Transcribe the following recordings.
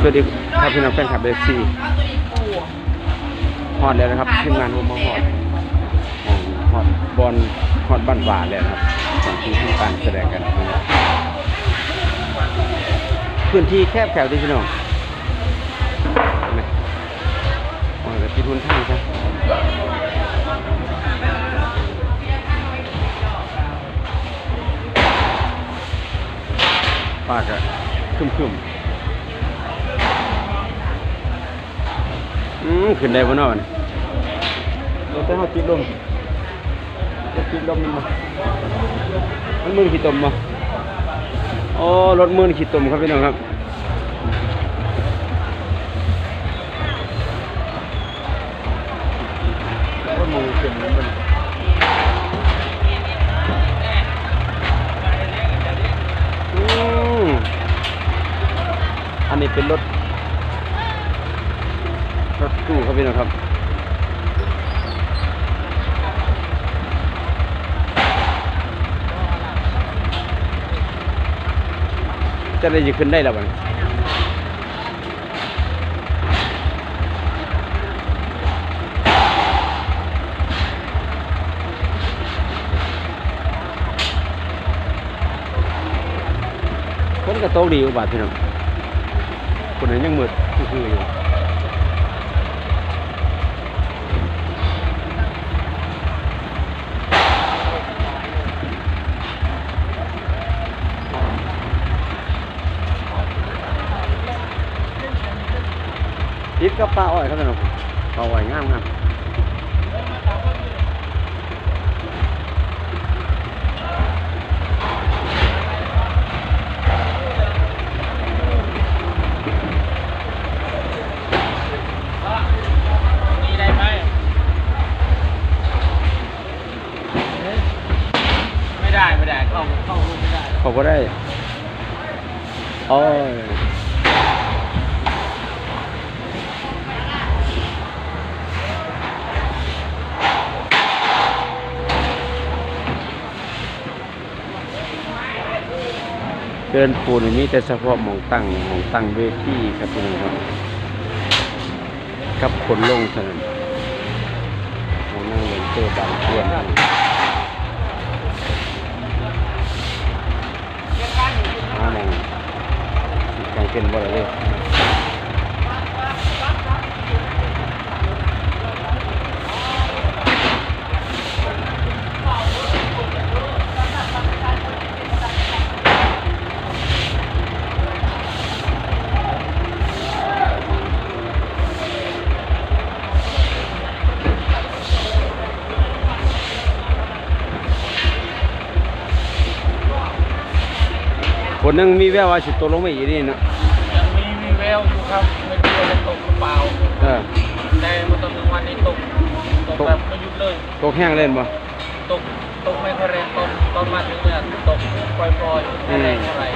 สวัสดีครับพี่น้องแฟนคลับเอฟซีฮอดแล้วนะครับทีมงานผมมาฮอดฮอดบอลฮอดบ้านหวานแล้วนะครับก่อนที่ทำการแสดงกันนะครับพื้นที่แคบแคบดีพี่น้องเห็นไหมอ๋อแต่ปิดทุนทางใช่ปากอะคึมคึมๆ ขึ้นได้บ่เนาะมันเราแต่เฮาติดลมจะติดลมมันบ่มันมือขี้ตมบ่โอ้รถมือขี้ตมครับพี่น้องครับ จะได้จะขึ้นได้แล้วบ้างคนก็โตดีอุบาทพี่น้องคนนั้นยังมืดคืออยู่ กับปลาอ้อยครับท่านผู้ชมปลาอ้อยงามงามนี่ได้ไหมไม่ได้ไม่ได้เข้าเข้ารูปไม่ได้เขาก็ได้โอ้ เกินปูนมีแต่เฉพาะหมองตั้งหมองตั้งเวทีครับพี่น้องครับกับคนลงเท่านั้นหมองนั่งเล่นเตอร์บางเพื่อนหาหมองกางเป็นบ่ได้เลย นนึงมีแววว่าสิตกลงมาอีกนี่เนาะยังมีมีแววอยู่ครับไม่รู้ว่าจะตกหรือเปล่าเออ แต่มาตอนกลางวันนี้ตกตก แบบไม่หยุดเลย ตกแห้งเล่นบ่ ตกตกไม่ค่อยแรงตอนตอนมาถึงเนี่ยตกปล่อยๆไม่แรงเท่าไหร่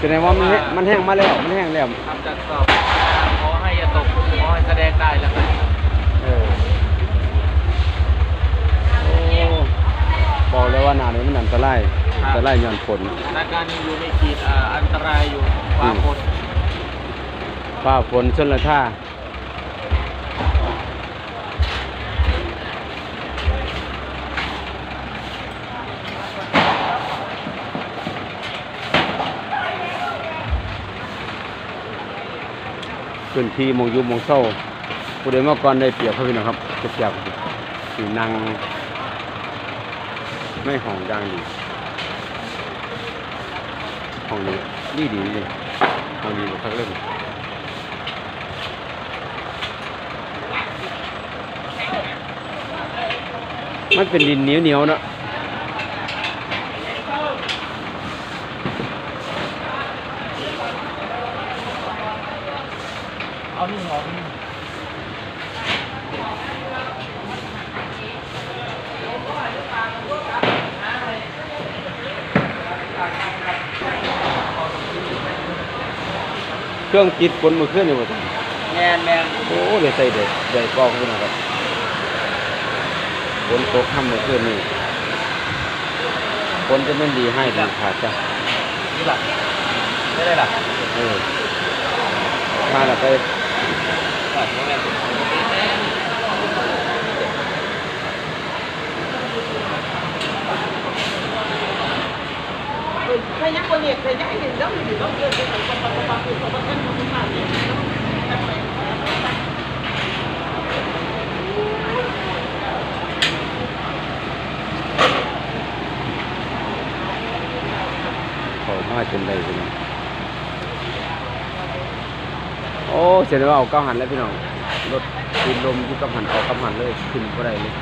แสดงว่ามันแห้งมันแห้งมาแล้วมันแห้งแล้วทำจากสอบขอให้อย่าตกขอให้แสดงได้แล้วกันเออโอ้บอกเลยว่าหนานี้มันอันตราย อันตรายย้อนฝนสถานการณ์ยังอยู่ในขีดอ่าอันตรายอยู่ฟ้าฝนฟ้าฝนชนละท่าพื้นที่หมองอยุมองเศร้าผู้ใดมาก่อนได้เปรียบเขาพี่น้องครับจะเปรียบสีนางไม่ห้องดังดี ห้องนี้ดีดีเลยห้องนี้บ่คักเล่นมันเป็นดินเหนียวเหนียวๆเนาะ เอานี่หอมนี่ เครื่องติดฝนเมื่อคืนนี่ว่าแมนแมนโอ้เดี๋ยวใส่เด็ดใส่กองพี่น้องครับฝนตกค่ำเมื่อคืนนี่ฝนจะไม่ดีให้ดีขาดจ้ะนี่หลักไม่ได้หลักเออมาแล้วไป ก่อนโมเมนต์ ใคร ยังคนเอกใครยังเห็นแล้วอยู่ต้องเกิดเป็นคนปฏิบัติของประเทศของชาติเนี่ยเขามาจนได้พี่น้องโอ้เสียดายว่าเอาเก้าหันแล้วพี่น้องรถดินลมที่เก้าหันเอาเก้าหันเลยขึ้นก็ได้เลย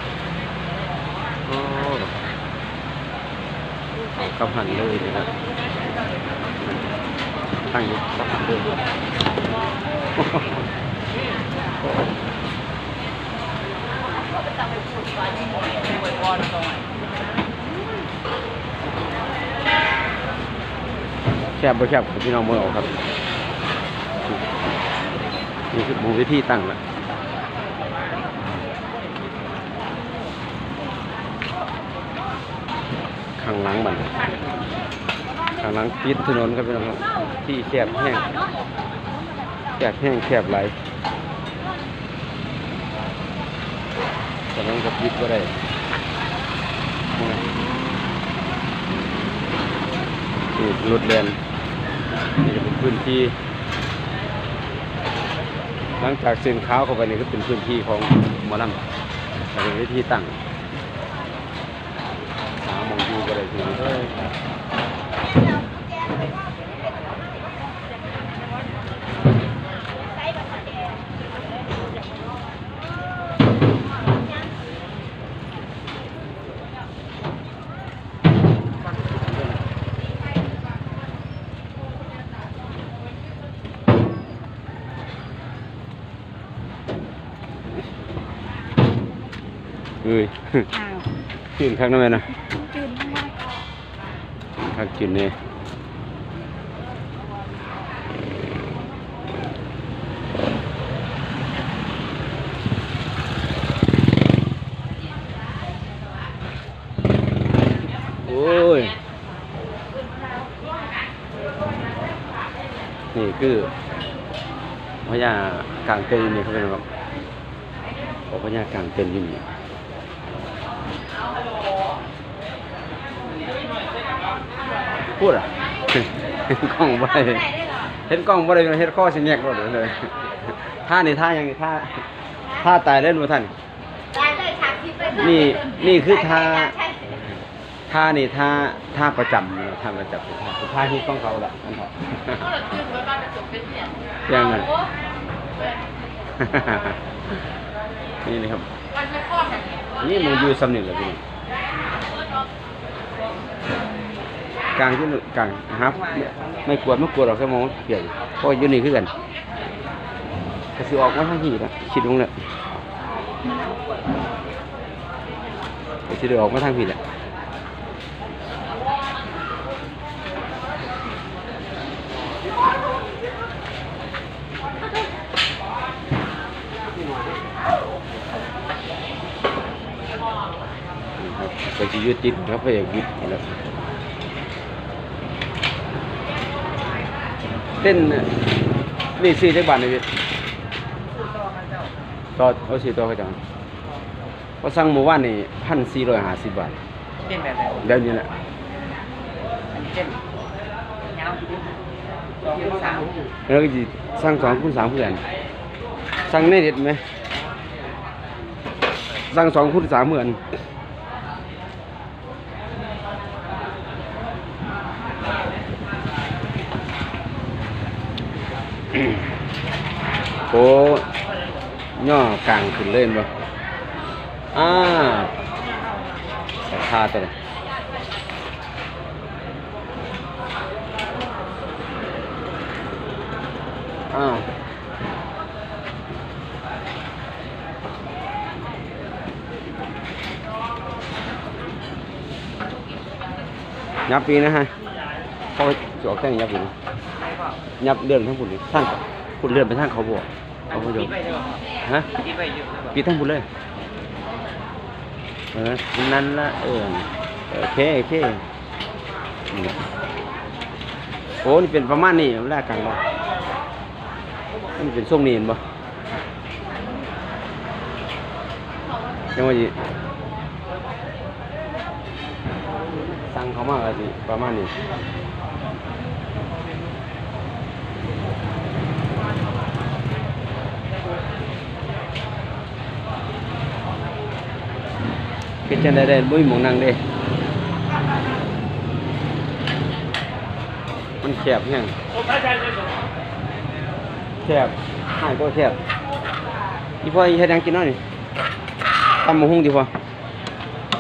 โอ้ เอาเก้าหันเลยนะครับตั้งอยู่ก้าหันเลยอวยพรหน่อยแคบบ่แคบพี่น้องเมือออกครับนี่คือมูวิธีตั้งละข้าง หลังมันข้างหลังปิดถนนครับพี่น้องครับที่แคบแห้งแคบแห้งแคบไหลายถนนก็ปิดก็ได้นี่รถแลนนี่จะเป็นพื้นที่ หลังจากเส้นขาวเข้าไปนี่ก็เป็นพื้นที่ของมอลำเป็นวิธีตั้ง องอยู่ก็ได้ทีเอ้ยเอ้ยอ้าวกินข้างนั้นไหมนะจืดมากกินเนี่ยโอ้ย นี่คือพญากลางเต็นท์นี่เขาเป็นแบบพญากลางเต็นท์อยู่นี่ พูดอะเห็นกล้องบ่ได้เห็นกล้องบ่ได้เห็นข้อสิแยกรถเลยท่านี่ท่ายังท่าท่าตายเล่นบ่ท่านได้เลยฉากที่เป็นนี่นี่คือท่าท่านี่ท่าท่าประจำนะท่าประจำท่าท่าที่ต้องเขาละอันเถอะก็เลยจืดไปบ้านกระจกเป็นเนี่ยอย่างนั้นนี่นะครับมันไม่คลอดแบบนี้นี่มันอยู่สำเนียงเลยพี่น้อง กลางที่กลางนะครับ ไม่กลัวไม่กลัวดหรอกแค่มองเปลี่ยนเพราะอยู่นี่คือกันก็สิอออกมาทางที่ละคิดลงแล้วก็สิได้ออกมาทางพี่แหละครับก็สิอยู่ติดครับพระเอกวิทย์นี่แหละ เต้นน่ะนี่สี่จักบาทเลยพี่ต่อเอาสี่ต่อเขาจังเพราะสั่งเมื่อวานนี่พันสี่ร้อยห้าสิบบาทเป็นแบบไหนเดี๋ยวนี้แหละเป็นเงาสองสามแล้วก็สิสั่งสองคูณสามเพื่อนสั่งในเด็ดไหมสั่งสองคูณสามเหมือน โอ้ย่อกลางขึ้นเล่นบ่อ่าแต่ท่าตัวนี้อ้าวยับปีนะฮะเขาจะอกแจ้งยับปีนะ ยับเรื่องทั้งหมดเลยท่านคุณเลื่อนไปทางเขาบอกเขาพยปีมไปเยอะฮะปีทั้งหมดเลยเออนั่นละเออโอเคโอเคนี่โอ้นี่เป็นประมาณนี้แรกกันบ่มันเป็นช่วงนีนบ่ยังว่าสิสั่งเขามากสิประมาณนี้ เป็นจังไดได้บ่มีหมองนั่งเด้มันแคบแห้งแคบหายก็แคบอีพ่ออีเฮ็ดหยังกินน้อยนี่ตำมะฮุ่งดิพ่อ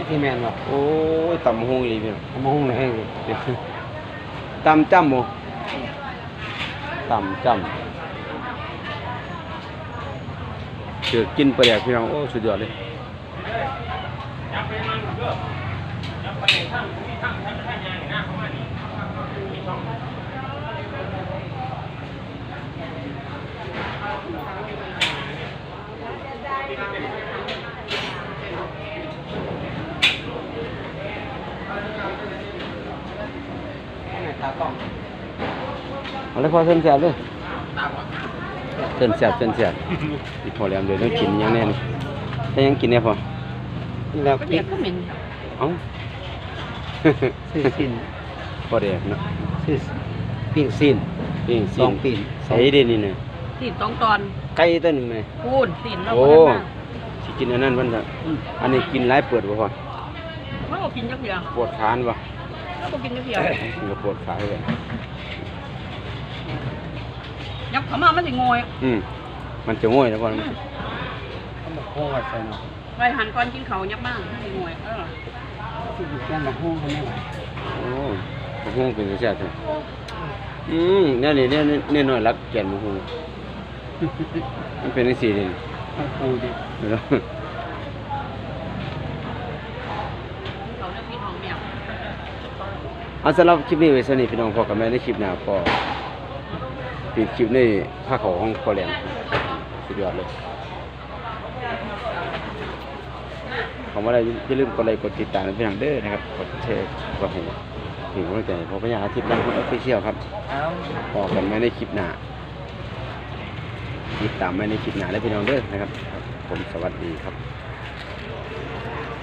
ที่แมนบ่โอ้ยตำมะฮุ่งอีหลีพี่น้องมะฮุ่งแห้งตำจ้ำบ่ตำจ้ำเจือกินปลาแดกพี่น้องโอ้สุดยอดเลย จับไปมันเยอะจับไปทั้งที่ทั้งทั้งทั้งงานหน้าเขามานี่ช่องเอาเลยพอเส้นเสียบเลยเส้นเสียบเส้นเสียบอีกพอแล้วเดี๋ยวต้องกินยังแน่นถ้ายังกินเนี่ยพอ แล้วก็เด็กก็เหม็นเอ้า ซื้อสินพอแดกเนาะซื้อปิ้งซีนปิ้งสซีองปิ้งใส่เด่นนี่เนี่ยสีนต้องตอนไก่ต้นนี่แม่พูนสีนเราโอ้ก็ได้มาสิกินอันนั้นมันจะอันนี้กินหลายเปิดบ่พอเราก็กินจักเดียวปวดขานบ่เราก็กินจักเดียวมันก็ปวดขาเลยยับเขามามันสิงอยอืมมันจะง่วยนะพ่ออืม เขาบอกโค้งอะไรใส่เนาะไปหันก่อนกินเขาวยับบ้างมันสิงอยเออซื้อแค่มะฮุ่งเขาไม่ไหวโอ้ผมห่วงเป็นแซ่บเลยอืมเนี่ยนี่เนี่ยเนี่ยน้อยรักแก่นบ่ฮู้มันเป็นจังซี่นี่มะฮุ่งดิเนาะเขาเรียกพี่น้องแมวเอาสำหรับคลิปนี้ไว้สนิทพี่น้องพอกับแม่ในคลิปหน้าก็ปิดคลิปในภาคเขาของพอแหลมสุดยอดเลย ขอมาได้อย่าลืมกดไลค์กดติดตามพี่น้องเด้อนะครับกดแชร์กดให้ถึงกำลังใจพอพญาอาทิตย์รังคนออฟฟิเชียลครับอาพอกันไม่ในคลิปหน้าติดตามไม่ในคลิปหน้าและพี่น้องเด้อนะครับครับผมสวัสดีครับ